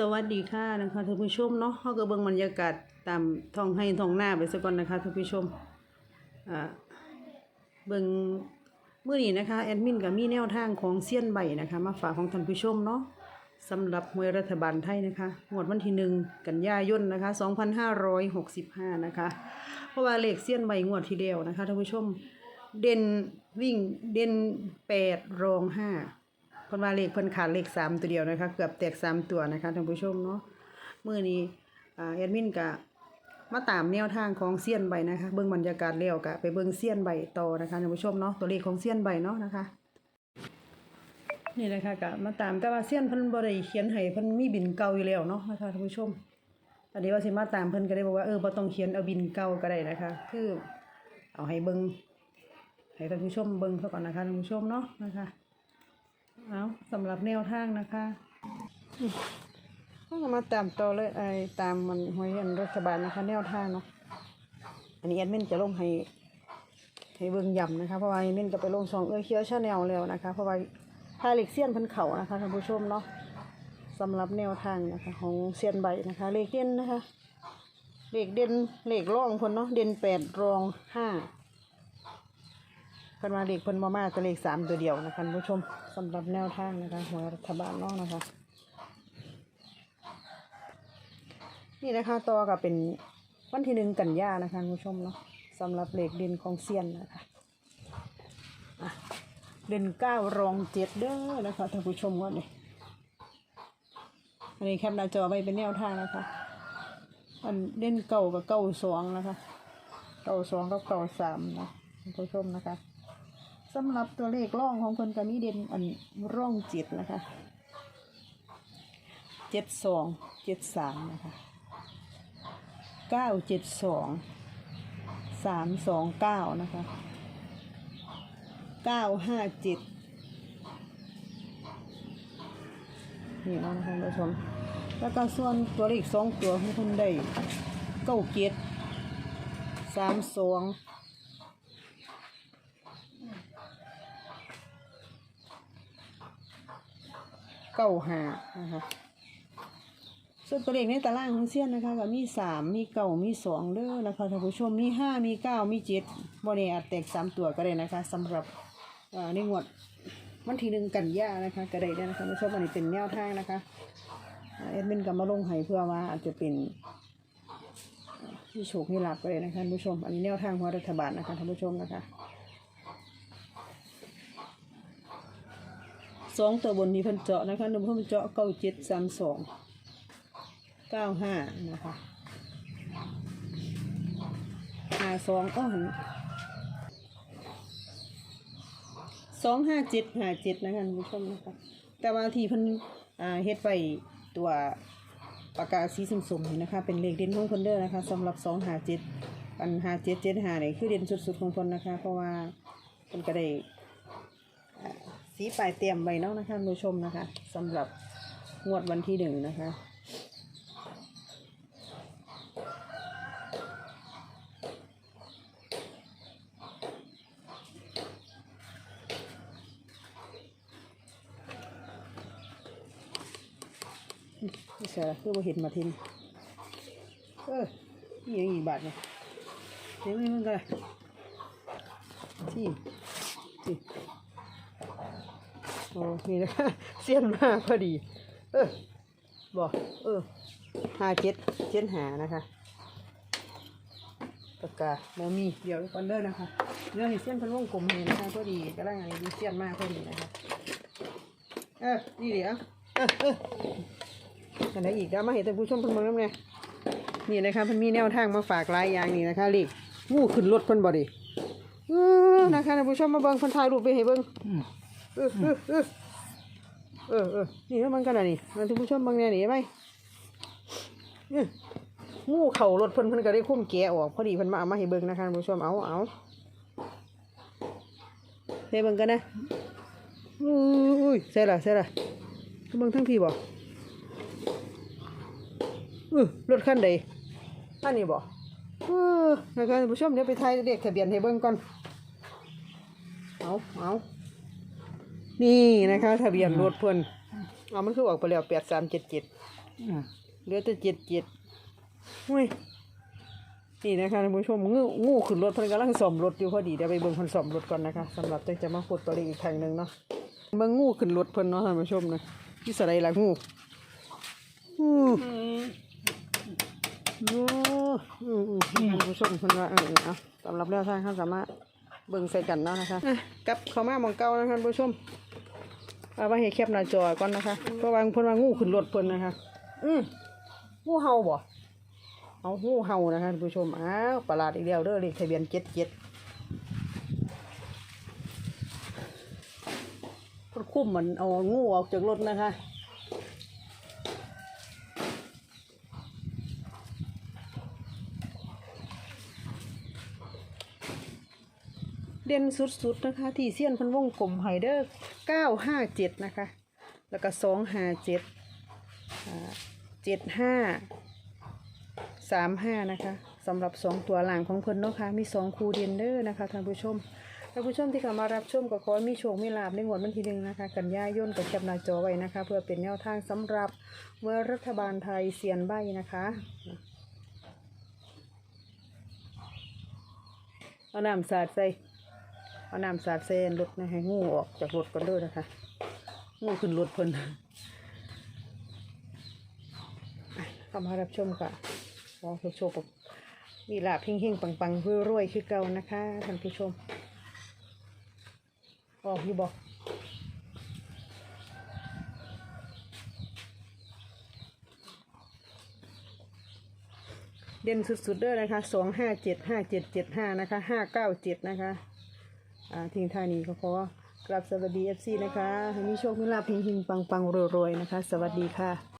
สวัสดีค่ะนะคะท่านผู้ชมเนาะเฮาก็เบิ่งบรรยากาศตามท้องให้ท้องหน้าไปซะก่อนนะคะท่านผู้ชมอ่าเบิ่งเมื้อนี้นะคะแอดมินก็มีแนวทางของเซียนใบนะคะมาฝากของท่านผู้ชมเนาะสำหรับหวยรัฐบาลไทยนะคะงวดวันที่หนึ่งกันยายนนะคะ2565นะคะเพราะว่าเลขเซียนใบงวดที่แล้วนะคะท่านผู้ชมเด่นวิ่งเด่นแปดรองห้า เพิ่นว่าเลขเพิ่นขาดเลขสามตัวเดียวนะคะ เกือบแตกสามตัวนะคะท่านผู้ชมเนาะเมื้อนี้อ่าแอดมินก็มาตามแนวทางของเซียนใบนะคะ เบิ่งบรรยากาศแล้วก็ไปเบิ่งเซียนใบต่อนะคะท่านผู้ชมเนาะตัวเลขของเซียนใบเนาะนะคะ นี่นะคะก็มาตามแต่ว่าเซียนเพิ่นบ่ได้เขียนให้เพิ่นมีบินเก่าอยู่แล้วเนาะนะคะท่านผู้ชมอันนี้ว่าสิมาตามเพิ่นก็ได้บอกว่าเออบ่ต้องเขียนเอาบินเก่าก็ได้นะคะ คือเอาให้เบิ่งให้ท่านผู้ชมเบิ่งซะก่อนนะคะท่านผู้ชมเนาะนะคะ เอาสำหรับแนวทางนะคะก็มาตามต่อเลยไอ้ตามมันหวยอันรัฐบาลนะคะ แนวทางเนาะอันนี้แอดมินจะลงให้ให้เบิ่งย่ำนะคะเพราะว่าแอดมินก็ไปลงช่องเอ้ยเคียวชาแนลแล้วนะคะ เพราะว่าพาเล็กเซียนพันเขานะคะท่านผู้ชมเนาะสำหรับแนวทางนะคะ ของเซียนใบนะคะเลขเด่นนะคะเลขเด่นเลขร่องคนเนาะเด่นแปดรองห้า เพิ่นมาเลขเพิ่นมามาก็เลขสามตัวเดียวนะคะผู้ชมสำหรับแนวทางนะคะหัวรัฐบาลเน้องนะคะ นี่นะคะต่อกับเป็นวันที่หนึ่งกันยานะคะผู้ชมเนาะสำหรับเลขเด่นของเซียนนะคะเด่นเก้ารองเจ็ดเด้อนะคะท่านผู้ชมว่าเนี่ยอันนี้แคปหน้าจอไว้เป็นแนวทางนะคะอันเด่นเก่ากับเก่าสองนะคะ เก่าสองกับเก่าสามนะท่านผู้ชมนะคะ สำหรับตัวเลขร่องของคนก็มีเด่นอันร่องเจ็ดนะคะเจ็ดสองเจ็ดสามนะคะเก้าเจ็ดสองสามสองเก้านะคะเก้าห้าเจ็ดนี่นะคะท่านผู้ชมแล้วก็ส่วนตัวเลขสองตัวของคนได้เก้าเจ็ดสามสอง เก้าหานะคะส่วนตัวเลขในตารางของเซียนนะคะก็มีสามมีเก้ามีสองเด้อนะคะท่านผู้ชมมีห้ามีเก้ามีเจ็ดบริอาจแตกสามตัวก็ได้นะคะสำหรับในงวดวันที่หนึ่งกันยานะคะก็ได้เด้นะคะท่านผู้ชมอันนี้เป็นแนวทางนะคะเอ่อแอดมินก็มาลงให้เพื่อว่าอาจจะเป็นที่โชคที่หลาบก็ได้นะคะท่านผู้ชม อันนี้แนวทางของรัฐบาลนะคะท่านผู้ชมนะคะ สองตัวบนนี้เพิ่นเจาะนะคะหนุ่มเพิ่นเจาะเก้าเจ็ดสามสองเก้าห้านะคะห้าสองก็หันสองห้าเจ็ดห้าเจ็ดนะคะท่านผู้ชมนะคะแต่ว่าที่เพิ่นอ่าเฮ็ดไว้ตัวปากกาสีสมๆนี่นะคะ เป็นเลขเด่นของคนเด้อนะคะสำหรับสองห้าเจ็ดอันห้าเจ็ดเจ็ดห้านี่คือเด่นสุดๆของคนนะคะ เพราะว่าเพิ่นก็ได้ สีปลายเตรียมไว้เนาะนะคะผู้ชมนะคะสำหรับงวดวันที่หนึ่งนะคะไม่ใช่ละคือว่าเห็นมาทินเออนี่ยังอีกบาทเนี่ยเดี๋ยวไม่มึงกันที่ที่ โอ้นี่นะเสี้ยนมากพอดี เออบอกเออห้าเจ็ดเจ็ดหานะคะปากกาโมมีเดี๋ยวก่อนเด้อนะคะเรื่อเห็นเสี้ยนเพันวงกลมเห็นนะคะพอดีกำลังอะไรดีเสี้ยนมากพอดีนะคะเออนี่เดี๋ยวเออเอออันไหนอีกแล้วมาเห็นแต่ผู้ชมเพิ่นเมืองเนี่ยนี่นะคะเพิ่นมีแนวทางมาฝากหลายอย่างนี่นะคะลีกงูขึ้นรถเพิ่นบ่ดิเออนะคะท่านผู้ชมมาเบิ่งเพิ่นถ่ายรูปไปให้เบิ่ง เออเออเออเออเออนี่มันกันอะนี่มันท่านผู้ชมบางแน่นี่ไหมเอองูเข่ารถเพิ่นเพิ่นก็ได้คุ้มแกะออกพอดีเพิ่นมาเอามาให้เบิ่งนะคะท่านผู้ชมเอาเอาเฮ้เบิ่งกันนะอุ้ยเสร็จละเสร็จละเบิ่งทั้งพี่บ่เออรถคันใดอันนี้บ่เออนะคะท่านผู้ชมเดี๋ยวไปถ่ายเลขทะเบียนให้เบิ่งก่อนเอาเอา นี่นะคะทะเบียนรถเพิ่นเอามันคือออกไปแล้วแปดสามเจ็ดเจ็ดอืมเหลือแต่เจ็ดเจ็ดหุ้ยนี่นะคะท่านผู้ชมงูงูขึ้นรถเพิ่นกำลังซ่อมรถอยู่พอดีเดี๋ยวไปเบิ่งเพิ่นซ่อมรถก่อนนะคะสำหรับจังจะมาพูดตัวเลขอีกครั้งหนึงเนาะเบิ่งงูขึ้นรถเพิ่นเนาะท่านผู้ชมนะที่สไลด์ล่ะงูอู้โอ้อืมอืมท่านผู้ชมเพิ่นว่าเออเอาสำหรับแนวทางเขาสามารถเบิ่งใส่กันเนาะนะคะอะกลับเข้ามาหมองเก่านะคะท่านผู้ชม เอาไว้ให้แคบหน้าจอก่อนนะคะ เพราะว่าเพิ่นว่างูขึ้นรถเพิ่นนะคะ อืมงูเห่าบ่เอางูเห่านะคะท่านผู้ชมอ้าวประหลาดอีกแล้วเด้อเลขทะเบียนเจ็ดเจ็ดคุ้มมันเอางูออกจากรถนะคะ เด่นสุดๆนะคะ ที่เสี้ยนพันวงกลมไฮเดอร์เก้าห้าเจ็ดนะคะ แล้วก็สองห้าเจ็ดเจ็ดห้าสามห้านะคะสำหรับสองตัวหลังของเพิ่นเนาะค่ะมีสองคูเดนเดอร์นะคะท่านผู้ชมท่านผู้ชมที่เข้ามารับชมก็ขอให้มีโชคมีลาบในงวดวันที่หนึ่งนะคะ กันยายนกับแคปหน้าจอไว้นะคะ เพื่อเป็นแนวทางสำหรับเมื่อรัฐบาลไทยเสียนใบนะคะเอาน้ำสาดใส่ เอาน้ำสาดใส่รถนะให้งูออกจากรถก่อนเด้อนะคะ งูขึ้นรถเพิ่นเข้ามารับชมค่ะขอโชคๆมีลาบเฮงๆปังๆรวยคือเก่านะคะท่านผู้ชม ออกอยู่บอกเด่นสุดๆเด้อนะคะสองห้าเจ็ดห้าเจ็ดเจ็ดห้านะคะห้าเก้าเจ็ดนะคะ ทิ้งท่านี้ก็ขอกราบสวัสดีเอฟซีนะคะ ให้มีโชคมีลาภเฮงๆปังๆรวยๆนะคะ สวัสดีค่ะ